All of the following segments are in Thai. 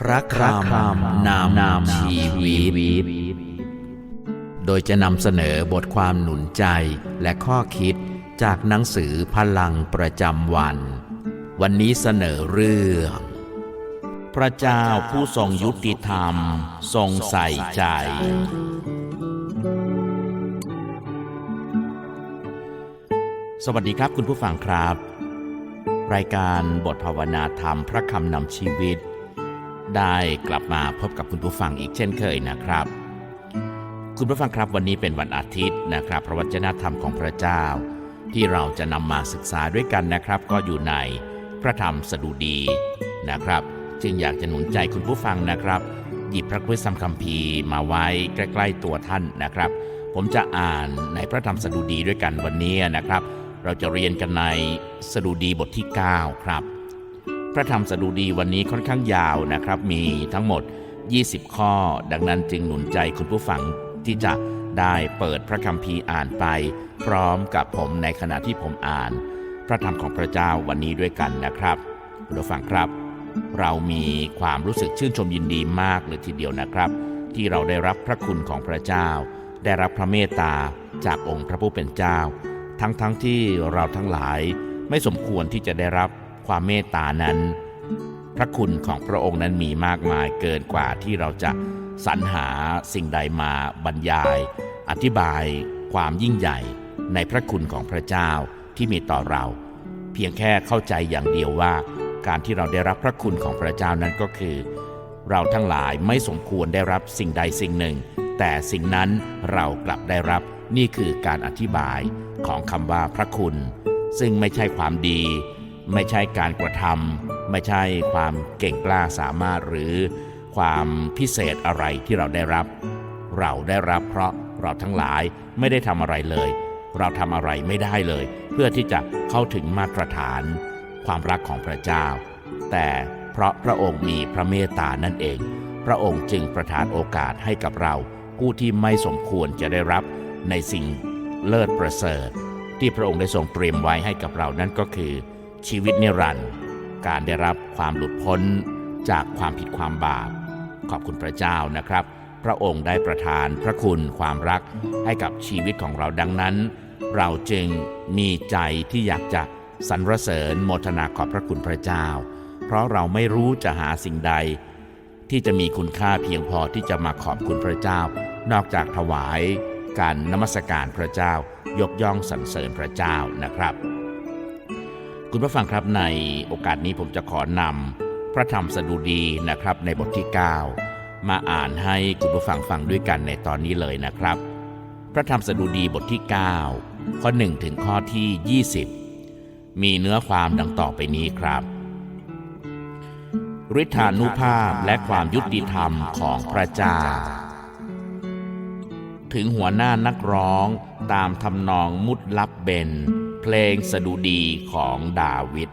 พระคำนามนามชีวิต โดยจะนำเสนอบทความหนุนใจและข้อคิดจากหนังสือพลังประจำวัน วันนี้เสนอเรื่อง พระเจ้าผู้ทรงยุติธรรม ทรงใส่ใจ สวัสดีครับคุณผู้ฟังครับ รายการบทภาวนาธรรมพระคำนำชีวิต ได้กลับมาพบกับคุณผู้ฟังอีกเช่นเคยนะครับ คุณผู้ฟังครับวันนี้เป็นวันอาทิตย์นะครับ พระวจนะธรรมของพระเจ้า ที่เราจะนำมาศึกษาด้วยกันนะครับ ก็อยู่ในพระธรรมสดุดีนะครับ จึงอยากจะหนุนใจคุณผู้ฟังนะครับ หยิบพระคริสตคัมภีร์มาไว้ใกล้ๆตัวท่านนะครับ ผมจะอ่านในพระธรรมสดุดีด้วยกันวันนี้นะครับ เราจะเรียนกันในสดุดีบทที่ 9 ครับ พระธรรมสดุดีวันนี้ค่อนข้างยาวนะครับ มีทั้งหมด 20 ข้อ ดังนั้นจึงหนุนใจคุณผู้ฟังที่จะได้เปิดพระคัมภีร์อ่านไป พร้อมกับผมในขณะที่ผมอ่าน พระธรรมของพระเจ้าวันนี้ด้วยกันนะครับคุณผู้ฟังครับ เรามีความรู้สึกชื่นชมยินดีมากเลยทีเดียวนะครับ ที่เราได้รับพระคุณของพระเจ้า ได้รับพระเมตตาจากองค์พระผู้เป็นเจ้า ทั้งๆทที่เราทั้งหลายไม่สมควรที่จะได้รับ ความเมตตานั้น พระคุณของพระองค์นั้นมีมากมายเกินกว่าที่เราจะสรรหาสิ่งใดมาบรรยาย อธิบายความยิ่งใหญ่ในพระคุณของพระเจ้าที่มีต่อเรา เพียงแค่เข้าใจอย่างเดียวว่า การที่เราได้รับพระคุณของพระเจ้านั้นก็คือ เราทั้งหลายไม่สมควรได้รับสิ่งใดสิ่งหนึ่ง แต่สิ่งนั้นเรากลับได้รับนี่คือการอธิบายของคำว่าพระคุณ ซึ่งไม่ใช่ความดี ไม่ใช่การกระทำไม่ใช่ความเก่งกล้าสามารถหรือความพิเศษอะไรที่เราได้รับ เราได้รับเพราะเราทั้งหลายไม่ได้ทำอะไรเลย เราทำอะไรไม่ได้เลย เพื่อที่จะเข้าถึงมาตรฐาน ความรักของพระเจ้า แต่เพราะพระองค์มีพระเมตตานั่นเอง พระองค์จึงประทานโอกาสให้กับเราผู้ที่ไม่สมควรจะได้รับในสิ่งเลิศประเสริฐ ที่พระองค์ได้ทรงเตรียมไว้ให้กับเรานั่นก็คือ ชีวิตนิรันดร์การได้รับความหลุดพ้นจากความผิดความบาป ขอบคุณพระเจ้านะครับ พระองค์ได้ประทานพระคุณความรักให้กับชีวิตของเราดังนั้น เราจึงมีใจที่อยากจะสรรเสริญโมทนาขอบพระคุณพระเจ้า เพราะเราไม่รู้จะหาสิ่งใด ที่จะมีคุณค่าเพียงพอที่จะมาขอบคุณพระเจ้า นอกจากถวายการนมัสการพระเจ้ายกย่องสรรเสริญพระเจ้านะครับ คุณผู้ฟังครับในโอกาสนี้ผมจะขอนำพระธรรมสดุดีนะครับในบทที่ 9 มาอ่านให้คุณผู้ฟังฟังด้วยกันในตอนนี้เลยนะครับ พระธรรมสดุดีบทที่ 9 ข้อ 1 ถึงข้อที่ 20 มีเนื้อความดังต่อไปนี้ครับฤทธานุภาพและความยุติธรรมของพระเจ้า ถึงหัวหน้านักร้องตามทำนองมุดลับเบน เพลงสดุดีของดาวิด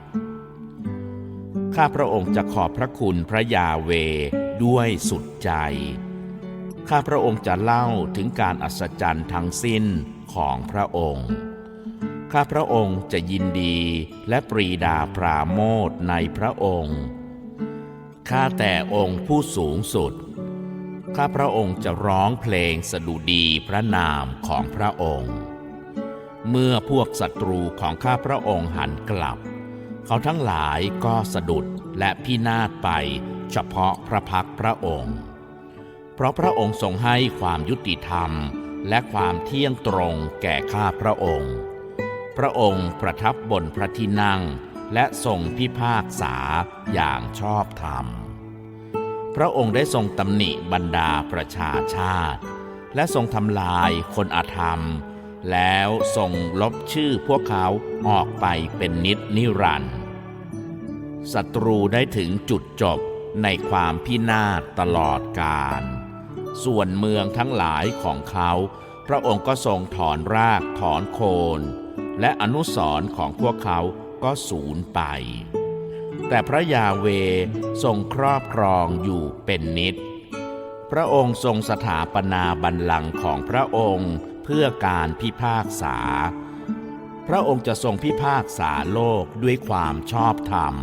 ข้าพระองค์จะขอบพระคุณพระยาเวด้วยสุดใจ ข้าพระองค์จะเล่าถึงการอัศจรรย์ทั้งสิ้นของพระองค์ ข้าพระองค์จะยินดีและปรีดาปราโมทในพระองค์ ข้าแต่องค์ผู้สูงสุด ข้าพระองค์จะร้องเพลงสดุดีพระนามของพระองค์ เมื่อพวกศัตรูของข้าพระองค์หันกลับ เขาทั้งหลายก็สะดุดและพินาศไปเฉพาะพระพักพระองค์ เพราะพระองค์ทรงให้ความยุติธรรมและความเที่ยงตรงแก่ข้าพระองค์ พระองค์ประทับบนพระที่นั่ง และทรงพิพากษาอย่างชอบธรรม พระองค์ได้ทรงตำหนิบรรดาประชาชาติ และทรงทำลายคนอาธรรม แล้วทรงลบชื่อพวกเขาออกไปเป็นนิจนิรันดร์ศัตรูได้ถึงจุดจบในความพินาศตลอดกาลส่วนเมืองทั้งหลายของเขา พระองค์ก็ทรงถอนรากถอนโคน และอนุสรของพวกเขาก็สูญไป แต่พระยาเวทรงครอบครองอยู่เป็นนิด พระองค์ทรงสถาปนาบัลลังก์ของพระองค์ เพื่อการพิพากษา พระองค์จะทรงพิพากษาโลกด้วยความชอบธรรม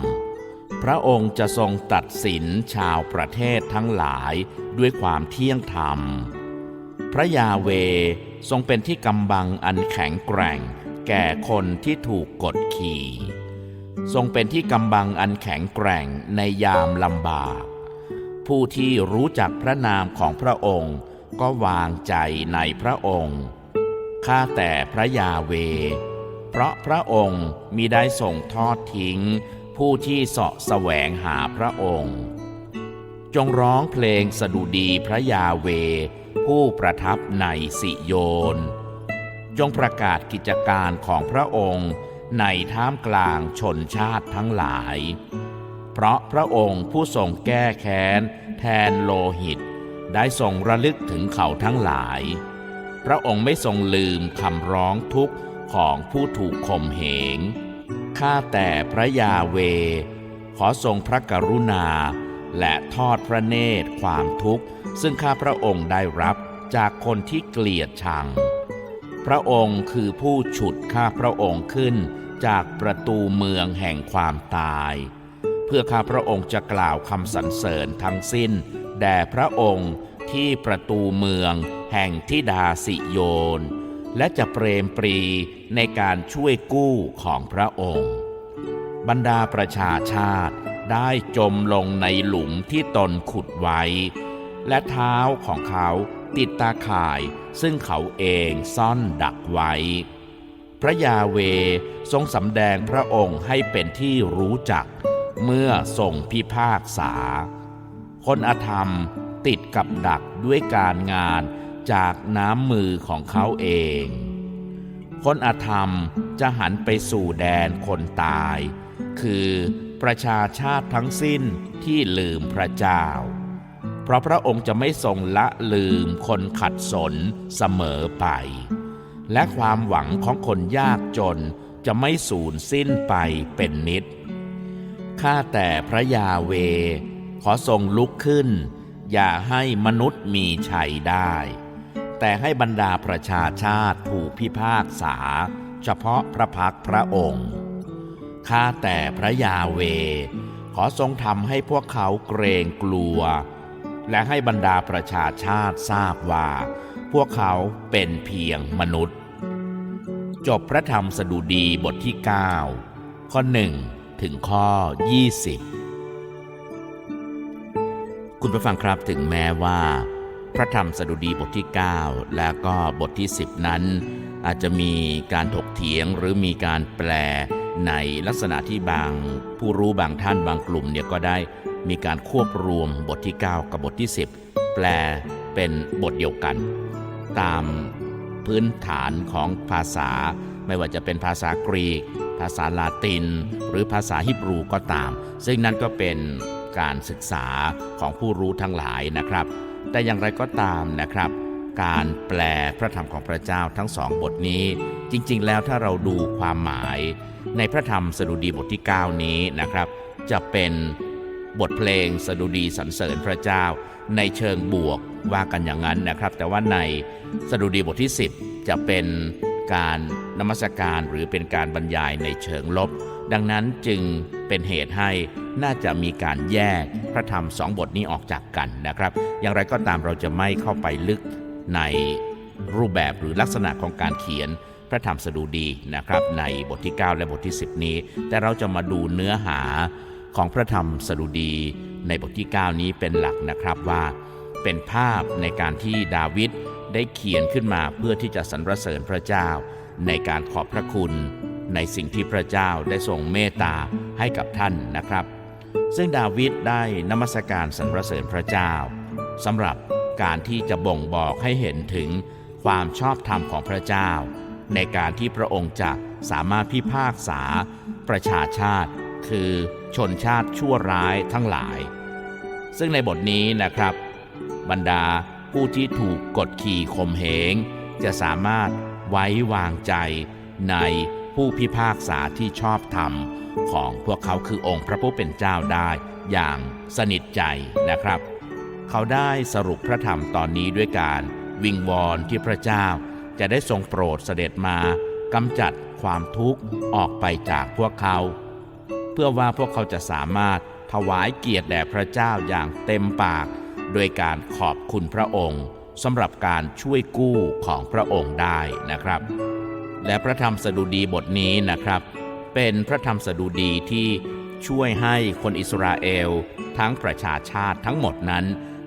พระองค์จะทรงตัดสินชาวประเทศทั้งหลายด้วยความเที่ยงธรรม พระยาเวทรงเป็นที่กำบังอันแข็งแกร่ง แก่คนที่ถูกกดขี่ ทรงเป็นที่กำบังอันแข็งแกร่งในยามลำบาก ผู้ที่รู้จักพระนามของพระองค์ ก็วางใจในพระองค์ ข้าแต่พระยาเว เพราะพระองค์มิได้ส่งทอดทิ้ง ผู้ที่เสาะแสวงหาพระองค์ จงร้องเพลงสดุดีพระยาเว ผู้ประทับในสิโยน จงประกาศกิจการของพระองค์ในท่ามกลางชนชาติทั้งหลาย เพราะพระองค์ผู้ทรงแก้แค้นแทนโลหิต ได้ทรงระลึกถึงเขาทั้งหลาย พระองค์ไม่ทรงลืมคำร้องทุกข์ของผู้ถูกข่มเหง ข้าแต่พระยาเว ขอทรงพระกรุณา และทอดพระเนตรความทุกข์ ซึ่งข้าพระองค์ได้รับจากคนที่เกลียดชัง พระองค์คือผู้ฉุดข้าพระองค์ขึ้นจากประตูเมืองแห่งความตาย เพื่อข้าพระองค์จะกล่าวคำสรรเสริญทั้งสิ้น แด่พระองค์ที่ประตูเมืองแห่งทิดาสิโยน และจะเปรมปรีในการช่วยกู้ของพระองค์ บรรดาประชาชาติได้จมลงในหลุมที่ตนขุดไว้ และเท้าของเขาติดตาข่ายซึ่งเขาเองซ่อนดักไว้ พระยาเวทรงสำแดงพระองค์ให้เป็นที่รู้จัก เมื่อทรงพิพากษา คนอธรรมติดกับดักด้วยการงานจากน้ำมือของเขาเอง คนอธรรมจะหันไปสู่แดนคนตาย คือประชาชาติทั้งสิ้นที่ลืมพระเจ้า เพราะพระองค์จะไม่ทรงละลืมคนขัดสนเสมอไป และความหวังของคนยากจนจะไม่สูญสิ้นไปเป็นนิด ข้าแต่พระยาเว ขอทรงลุกขึ้น อย่าให้มนุษย์มีชัยได้ แต่ให้บรรดาประชาชาติถูกพิพากษา เฉพาะพระพักพระองค์ ข้าแต่พระยาเว ขอทรงทำให้พวกเขาเกรงกลัว และให้บรรดาประชาชาติทราบว่า พวกเขาเป็นเพียงมนุษย์ จบพระธรรมสดุดีบทที่ 9 ข้อ1 ถึงข้อ 20 คุณผู้ฟังครับถึงแม้ว่า พระธรรมสดุดีบทที่ 9 และก็บทที่ 10 นั้น อาจจะมีการถกเถียงหรือมีการแปลในลักษณะที่บางผู้รู้บางท่านบางกลุ่มเนี่ยก็ได้มีการควบรวมบทที่ 9 กับบทที่ 10 แปลเป็นบทเดียวกัน ตามพื้นฐานของภาษาไม่ว่าจะเป็นภาษากรีก ภาษาลาติน หรือภาษาฮิบรูก็ตาม ซึ่งนั่นก็เป็นการศึกษาของผู้รู้ทั้งหลายนะครับ แต่อย่างไรก็ตามนะครับ การแปลพระธรรมของพระเจ้าทั้งสองบทนี้ จริง ๆ แล้วถ้าเราดูความหมาย ในพระธรรมสดุดีบทที่ 9 นี้นะครับ จะเป็นบทเพลงสดุดีสรรเสริญพระเจ้า ในเชิงบวกว่ากันอย่างนั้นนะครับ แต่ว่าในสดุดีบทที่ 10 จะเป็น การนมัสการหรือเป็นการบรรยายในเชิงลบ ดังนั้นจึงเป็นเหตุให้น่าจะมีการแยกพระธรรมสองบทนี้ออกจากกันนะครับ อย่างไรก็ตามเราจะไม่เข้าไปลึกในรูปแบบหรือลักษณะของการเขียนพระธรรมสดุดีนะครับ ในบทที่ 9 และบทที่ 10 นี้ แต่เราจะมาดูเนื้อหาของพระธรรมสดุดี ในบทที่ 9 นี้เป็นหลักนะครับว่า เป็นภาพในการที่ดาวิด ได้เขียนขึ้นมาเพื่อที่จะสรรเสริญพระเจ้า ในการขอบพระคุณ ในสิ่งที่พระเจ้าได้ทรงเมตตาให้กับท่านนะครับ ซึ่งดาวิดได้นมัสการสรรเสริญพระเจ้าสำหรับการที่จะบ่งบอกให้เห็นถึงความชอบธรรมของพระเจ้า ในการที่พระองค์จะสามารถพิพากษา ประชาชาติ คือชนชาติชั่วร้ายทั้งหลาย ซึ่งในบทนี้นะครับ บรรดา ผู้ที่ถูกกดขี่ข่มเหง จะสามารถไว้วางใจในผู้พิพากษาที่ชอบธรรมของพวกเขาคือองค์พระผู้เป็นเจ้าได้อย่างสนิทใจนะครับ เขาได้สรุปพระธรรมตอนนี้ด้วยการวิงวอนที่พระเจ้าจะได้ทรงโปรดเสด็จมากำจัดความทุกข์ออกไปจากพวกเขา เพื่อว่าพวกเขาจะสามารถถวายเกียรติแด่พระเจ้าอย่างเต็มปาก โดยการขอบคุณพระองค์สำหรับการช่วยกู้ของพระองค์ได้นะครับ และพระธรรมสดุดีบทนี้นะครับ เป็นพระธรรมสดุดีที่ช่วยให้คนอิสราเอล ทั้งประชาชาติทั้งหมดนั้น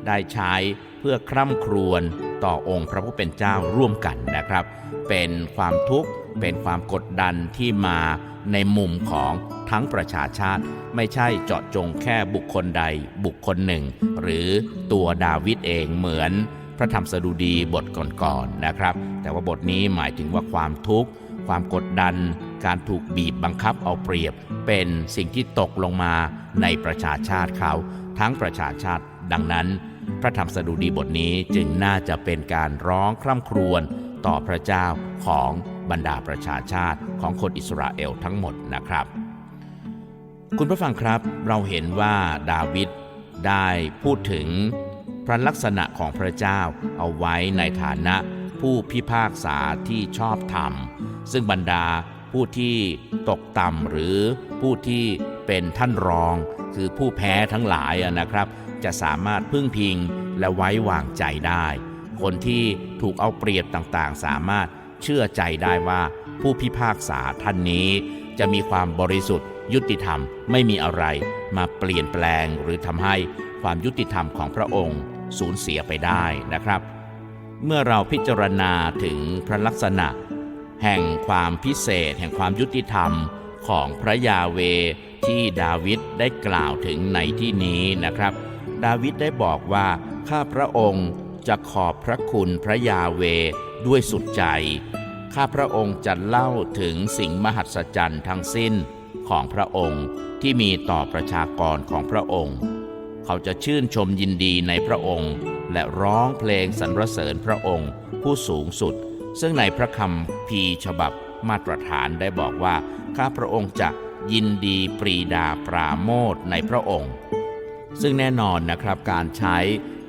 ได้ใช้เพื่อคร่ำครวญต่อองค์พระผู้เป็นเจ้าร่วมกันนะครับ เป็นความทุกข์ เป็นความกดดันที่มาในมุมของทั้งประชาชาติ ไม่ใช่เจาะจงแค่บุคคลใดบุคคลหนึ่ง หรือตัวดาวิดเองเหมือนพระธรรมสดุดีบทก่อนๆนะครับ แต่ว่าบทนี้หมายถึงว่าความทุกข์ ความกดดัน การถูกบีบบังคับเอาเปรียบ เป็นสิ่งที่ตกลงมาในประชาชาติเขา ทั้งประชาชาติดังนั้น พระธรรมสดุดีบทนี้จึงน่าจะเป็นการร้องคร่ำครวญต่อพระเจ้าของ บรรดาประชาชาติของคนอิสราเอลทั้งหมดนะครับ คุณผู้ฟังครับเราเห็นว่าดาวิดได้พูดถึงพระลักษณะของพระเจ้าเอาไว้ในฐานะผู้พิพากษาที่ชอบธรรม ซึ่งบรรดาผู้ที่ตกต่ำหรือผู้ที่เป็นท่านรอง คือผู้แพ้ทั้งหลายนะครับ จะสามารถพึ่งพิงและไว้วางใจได้ คนที่ถูกเอาเปรียบต่างๆ สามารถ เชื่อใจได้ว่าผู้พิพากษาท่านนี้ จะมีความบริสุทธิ์ ยุติธรรมไม่มีอะไร มาเปลี่ยนแปลงหรือทำให้ความยุติธรรมของพระองค์สูญเสียไปได้นะครับ เมื่อเราพิจารณาถึงพระลักษณะ แห่งความพิเศษ แห่งความยุติธรรมของพระยาเวที่ดาวิดได้กล่าวถึงในที่นี้นะครับ ดาวิดได้บอกว่าข้าพระองค์จะขอบพระคุณพระยาเว ด้วยสุดใจ ข้าพระองค์จะเล่าถึงสิ่งมหัศจรรย์ทั้งสิ้นของพระองค์ที่มีต่อประชากรของพระองค์ เขาจะชื่นชมยินดีในพระองค์ และร้องเพลงสรรเสริญพระองค์ผู้สูงสุด ซึ่งในพระคำพีฉบับมาตรฐานได้บอกว่า ข้าพระองค์จะยินดีปรีดาปราโมทในพระองค์ ซึ่งแน่นอนนะครับการใช้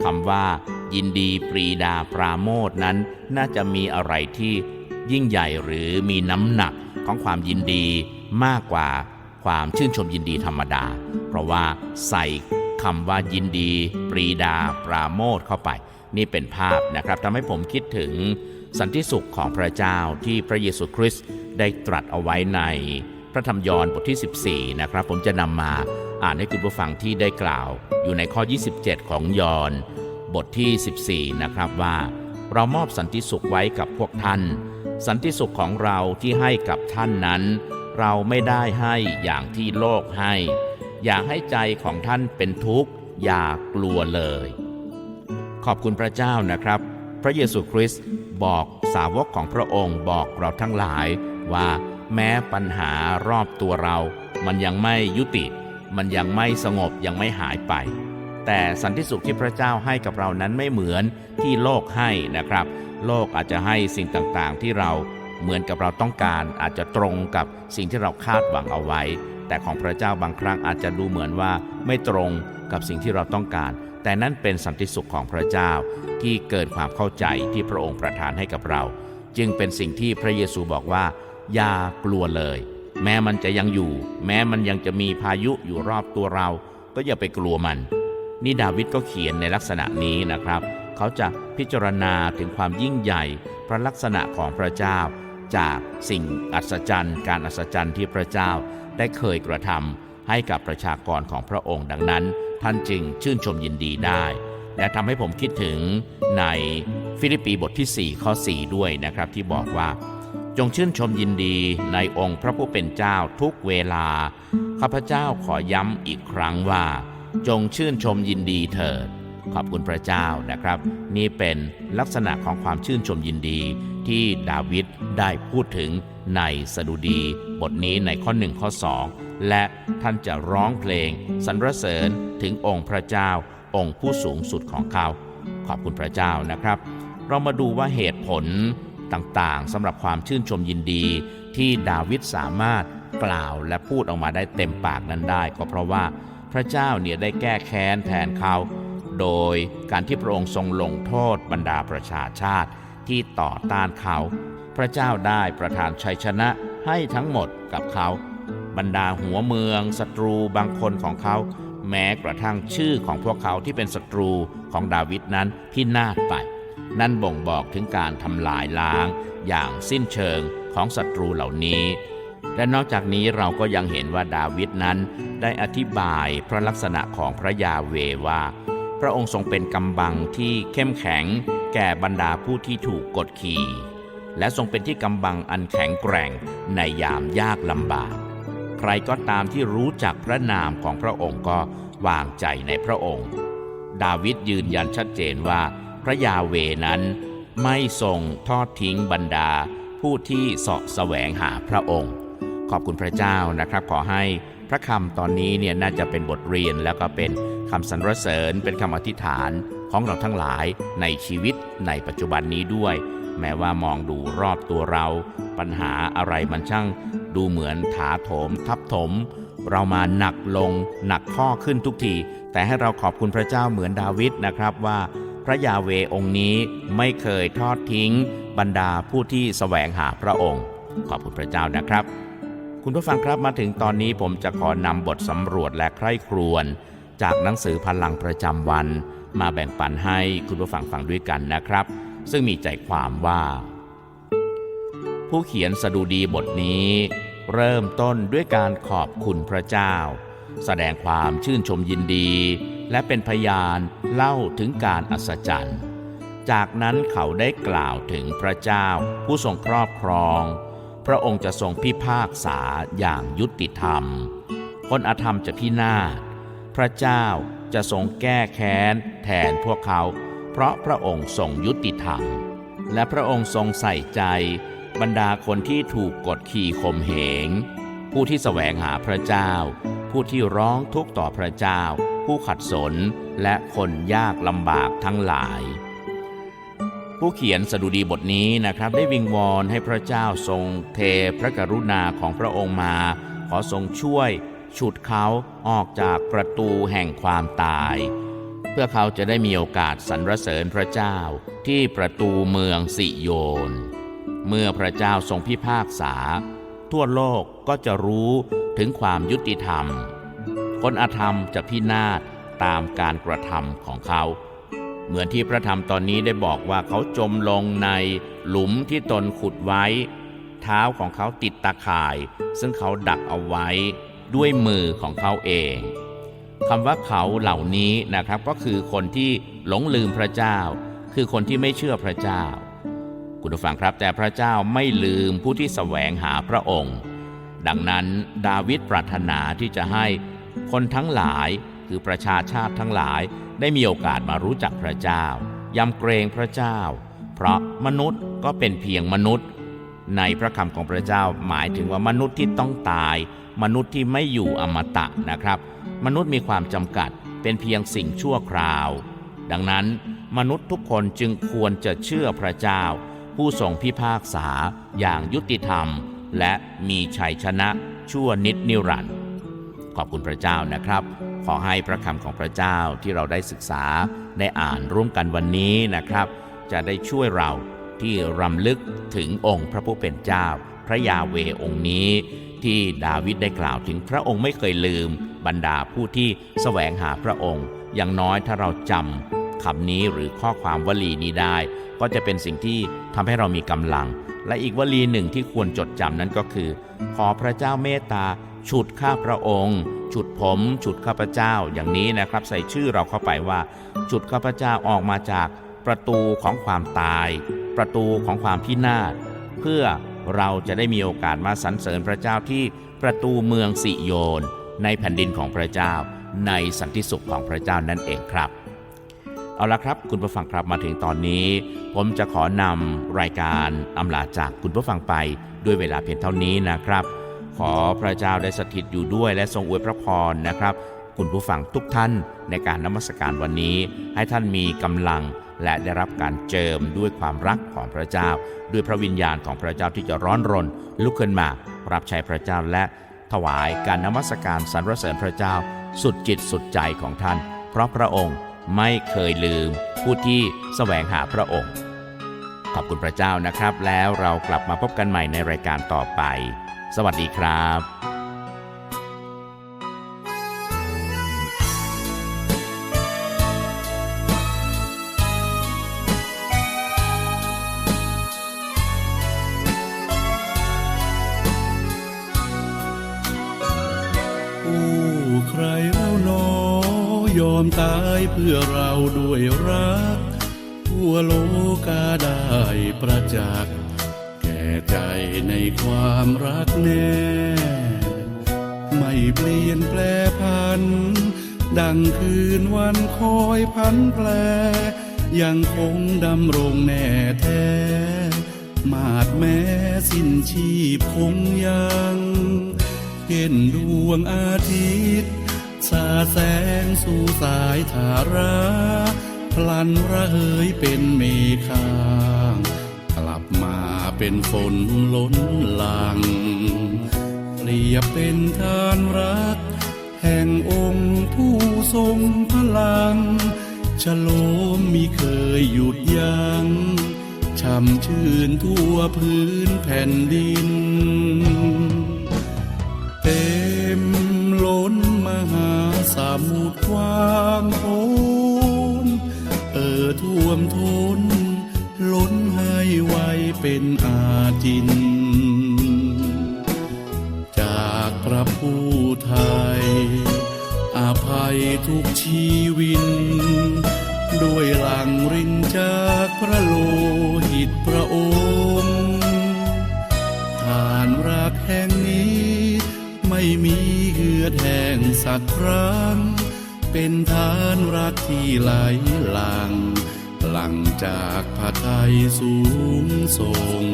คำว่า ยินดีปรีดาปราโมทนั้น น่าจะมีอะไรที่ยิ่งใหญ่หรือมีน้ำหนักของความยินดีมากกว่าความชื่นชมยินดีธรรมดา เพราะว่าใส่คำว่ายินดี ปรีดา ปราโมทเข้าไป นี่เป็นภาพนะครับทำให้ผมคิดถึงสันติสุขของพระเจ้าที่พระเยซูคริสต์ได้ตรัสเอาไว้ในพระธรรมยอห์นบทที่ 14 นะครับ ผมจะนำมาอ่านให้คุณผู้ฟังที่ได้กล่าว อยู่ในข้อ 27 ของยอห์น บทที่ 14 นะครับว่า เรามอบสันติสุขไว้กับพวกท่าน สันติสุขของเราที่ให้กับท่านนั้น เราไม่ได้ให้อย่างที่โลกให้ อย่าให้ใจของท่านเป็นทุกข์ อย่ากลัวเลย ขอบคุณพระเจ้านะครับ พระเยซูคริสต์บอกสาวกของพระองค์บอกเราทั้งหลายว่าแม้ปัญหารอบตัวเรา มันยังไม่ยุติ มันยังไม่สงบยังไม่หายไป แต่สันติสุขที่พระเจ้าให้กับเรานั้นไม่เหมือนที่โลกให้นะครับ โลกอาจจะให้สิ่งต่างๆ ที่เราเหมือนกับเราต้องการอาจจะตรงกับสิ่งที่เราคาดหวังเอาไว้ แต่ของพระเจ้าบางครั้งอาจจะดูเหมือนว่าไม่ตรงกับสิ่งที่เราต้องการ แต่นั่นเป็นสันติสุขของพระเจ้าที่เกิดความเข้าใจที่พระองค์ประทานให้กับเรา จึงเป็นสิ่งที่พระเยซูบอกว่า อย่ากลัวเลย แม้มันจะยังอยู่ แม้มันยังจะมีพายุอยู่รอบตัวเรา ก็อย่าไปกลัวมัน นี่ดาวิดก็เขียนในลักษณะนี้นะครับ เขาจะพิจารณาถึงความยิ่งใหญ่ พระลักษณะของพระเจ้า จากสิ่งอัศจรรย์ การอัศจรรย์ที่พระเจ้าได้เคยกระทำให้กับประชากรของพระองค์ดังนั้น ท่านจึงชื่นชมยินดีได้ และทำให้ผมคิดถึงในฟิลิปปีบทที่ 4 ข้อ 4 ด้วยนะครับที่บอกว่า จงชื่นชมยินดีในองค์พระผู้เป็นเจ้าทุกเวลา ข้าพเจ้าขอย้ำอีกครั้งว่า จงชื่นชมยินดีเถิด ขอบคุณพระเจ้านะครับ นี่เป็นลักษณะของความชื่นชมยินดีที่ดาวิดได้พูดถึงในสดุดี บทนี้ในข้อ1ข้อ 2 และท่านจะร้องเพลงสรรเสริญถึงองค์พระเจ้า องค์ผู้สูงสุดของเขา ขอบคุณพระเจ้านะครับ เรามาดูว่าเหตุผลต่างๆสำหรับความชื่นชมยินดี ที่ดาวิดสามารถกล่าวและพูดออกมาได้เต็มปากนั้นได้ ก็เพราะว่า พระเจ้าเนี่ยได้แก้แค้นแทนเขา โดยการที่พระองค์ทรงลงโทษบรรดาประชาชาติที่ต่อต้านเขา พระเจ้าได้ประทานชัยชนะให้ทั้งหมดกับเขา บรรดาหัวเมืองศัตรูบางคนของเขา แม้กระทั่งชื่อของพวกเขาที่เป็นศัตรูของดาวิดนั้นพินาศไป นั่นบ่งบอกถึงการทำลายล้างอย่างสิ้นเชิงของศัตรูเหล่านี้ และนอกจากนี้เราก็ยังเห็นว่าดาวิดนั้นได้อธิบายพระลักษณะของพระยาเวว่า พระองค์ทรงเป็นกำบังที่เข้มแข็ง แก่บรรดาผู้ที่ถูกกดขี่ และทรงเป็นที่กำบังอันแข็งแกร่งในยามยากลำบาก ใครก็ตามที่รู้จักพระนามของพระองค์ก็วางใจในพระองค์ ดาวิดยืนยันชัดเจนว่า พระยาเวนั้นไม่ทรงทอดทิ้งบรรดาผู้ที่เสาะแสวงหาพระองค์ ขอบคุณพระเจ้านะครับ ขอให้พระคำตอนนี้เนี่ยน่าจะเป็นบทเรียนแล้วก็เป็นคำสรรเสริญ เป็นคำอธิษฐานของเราทั้งหลายในชีวิตในปัจจุบันนี้ด้วย แม้ว่ามองดูรอบตัวเรา ปัญหาอะไรมันช่าง ดูเหมือนถาโถม ทับถม เรามาหนักลงหนักข้อขึ้นทุกที แต่ให้เราขอบคุณพระเจ้าเหมือนดาวิดนะครับว่าพระยาเวองค์นี้ไม่เคยทอดทิ้ง บรรดาผู้ที่แสวงหาพระองค์ ขอบคุณพระเจ้านะครับ คุณผู้ฟังครับมาถึงตอนนี้ผมจะขอนำบทสำรวจและใคร่ครวญจากหนังสือพลังประจำวัน มาแบ่งปันให้คุณผู้ฟังฟังด้วยกันนะครับ ซึ่งมีใจความว่า ผู้เขียนสดุดีบทนี้ เริ่มต้นด้วยการขอบคุณพระเจ้า แสดงความชื่นชมยินดี และเป็นพยานเล่าถึงการอัศจรรย์ จากนั้นเขาได้กล่าวถึงพระเจ้าผู้ทรงครอบครอง พระองค์จะทรงพิพากษาอย่างยุติธรรม คนอธรรมจะพินาศพระเจ้าจะทรงแก้แค้นแทนพวกเขา เพราะพระองค์ทรงยุติธรรม และพระองค์ทรงใส่ใจ บรรดาคนที่ถูกกดขี่ข่มเหง ผู้ที่แสวงหาพระเจ้า ผู้ที่ร้องทุกข์ต่อพระเจ้า ผู้ขัดสนและคนยากลำบากทั้งหลาย ผู้เขียนสดุดีบทนี้นะครับ ได้วิงวอนให้พระเจ้าทรงเทพระกรุณาของพระองค์มา ขอทรงช่วยฉุดเขาออกจากประตูแห่งความตาย เพื่อเขาจะได้มีโอกาสสรรเสริญพระเจ้าที่ประตูเมืองสิโยน เมื่อพระเจ้าทรงพิพากษา ทั่วโลกก็จะรู้ถึงความยุติธรรม คนอธรรมจะพินาศตามการกระทำของเขา เหมือนที่พระธรรมตอนนี้ได้บอกว่าเขาจมลงในหลุมที่ตนขุดไว้ เท้าของเขาติดตาข่าย ซึ่งเขาดักเอาไว้ด้วยมือของเขาเองคำว่าเขาเหล่านี้นะครับก็คือคนที่หลงลืมพระเจ้า คือคนที่ไม่เชื่อพระเจ้า คุณผู้ฟังครับแต่พระเจ้าไม่ลืมผู้ที่แสวงหาพระองค์ ดังนั้นดาวิดปรารถนาที่จะให้คนทั้งหลาย คือประชาชาติทั้งหลายได้มีโอกาสมารู้จักพระเจ้ายำเกรงพระเจ้า เพราะมนุษย์ก็เป็นเพียงมนุษย์ ในพระคำของพระเจ้าหมายถึงว่ามนุษย์ที่ต้องตาย มนุษย์ที่ไม่อยู่อมตะนะครับ มนุษย์มีความจำกัดเป็นเพียงสิ่งชั่วคราว ดังนั้นมนุษย์ทุกคนจึงควรจะเชื่อพระเจ้า ผู้ทรงพิพากษาอย่างยุติธรรม และมีชัยชนะชั่วนิดนิรันดร์ขอบคุณพระเจ้านะครับ ขอให้พระคำของพระเจ้าที่เราได้ศึกษาได้อ่านร่วมกันวันนี้นะครับ จะได้ช่วยเราที่รำลึกถึงองค์พระผู้เป็นเจ้า พระยาเวองค์นี้ ที่ดาวิดได้กล่าวถึงพระองค์ไม่เคยลืม บรรดาผู้ที่แสวงหาพระองค์ อย่างน้อยถ้าเราจำคำนี้หรือข้อความวลีนี้ได้ ก็จะเป็นสิ่งที่ทำให้เรามีกำลัง และอีกวลีหนึ่งที่ควรจดจำนั้นก็คือ ขอพระเจ้าเมตตาฉุดข้าพระองค์ ฉุดผมฉุดข้าพเจ้าอย่างนี้นะครับ ใส่ชื่อเราเข้าไปว่า ฉุดข้าพเจ้าออกมาจากประตูของความตาย ประตูของความพินาศเพื่อเราจะได้มีโอกาสมาสรรเสริญพระเจ้าที่ประตูเมืองสิโยน ในแผ่นดินของพระเจ้า ในสันติสุขของพระเจ้านั่นเองครับ เอาละครับ คุณผู้ฟังครับมาถึงตอนนี้ ผมจะขอนำรายการอำลาจากคุณผู้ฟังไปด้วยเวลาเพียงเท่านี้นะครับ ขอพระเจ้าได้สถิตอยู่ด้วยและทรงอวยพระพรนะครับ คุณผู้ฟังทุกท่านในการนมัสการวันนี้ ให้ท่านมีกำลังและได้รับการเจิมด้วยความรักของพระเจ้า ด้วยพระวิญญาณของพระเจ้าที่จะร้อนรน ลุกขึ้นมา รับใช้พระเจ้าและถวายการนมัสการสรรเสริญพระเจ้า สุดจิตสุดใจของท่าน เพราะพระองค์ไม่เคยลืม ผู้ที่แสวงหาพระองค์ ขอบคุณพระเจ้านะครับ แล้วเรากลับมาพบกันใหม่ในรายการต่อไป สวัสดีครับอ้ใครเล่าหนอยอมตายเพื่อเราด้วยรักทั่วโลกาได้ประจักษ์ ใจในความรักแน่ ไม่เปลี่ยนแปลพัน ดังคืนวันคอยพันแปล ยังคงดำรงแน่แท้ มาดแม้สิ้นชีพคงยังเห็นดวงอาทิตย์สาแสงสู่สายธารา พลันระเหยเป็นเมฆา เป็นฝนล้นหลังเปรียบเป็นทานรัก แห่งองค์ผู้ทรงพลังฉโลมมิเคยหยุดยัง้งช่ำชื่นทั่วพื้นแผ่นดิน เต็มล้นมหาสมุทรกว้างโพนเอ่อท่วมท้น ไวเป็นอาจิน จากพระผู้ไทย อาภัยทุกชีวิน ด้วยหลังรินจากพระโลหิตพระองค์ทานรักแห่งนี้ ไม่มีเหือดแห้งสักครั้ง เป็นทานรักที่ไหลหลัง หลังจากพระไทยสูงส่ง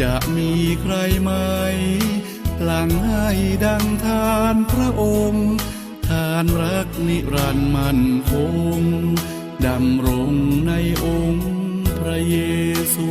จะมีใครไหมหลังให้ดังทานพระองค์ ทานรักนิรันดร์มั่นคงดำรงในองค์พระเยซู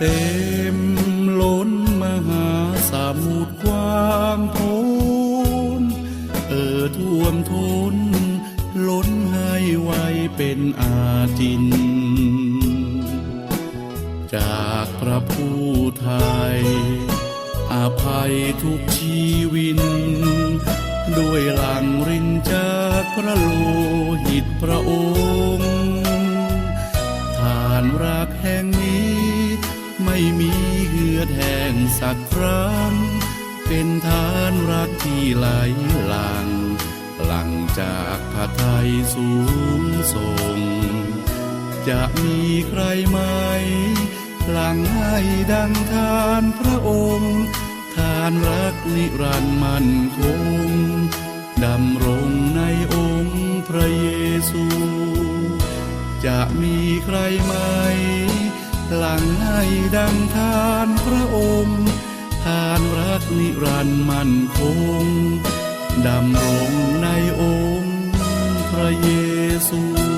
เสักครั้งเป็นทานรักที่ไหลหลัง หลังจากพระทัยสูงส่ง จะมีใครไหม หลังให้ดังทานพระองค์ทานรักนิรันดร์มั่นคงดำรงในองค์พระเยซู จะมีใครไหม หลังให้ดังทานพระองค์ รักนิรันดร์มั่นคงดำรงในองค์พระเยซู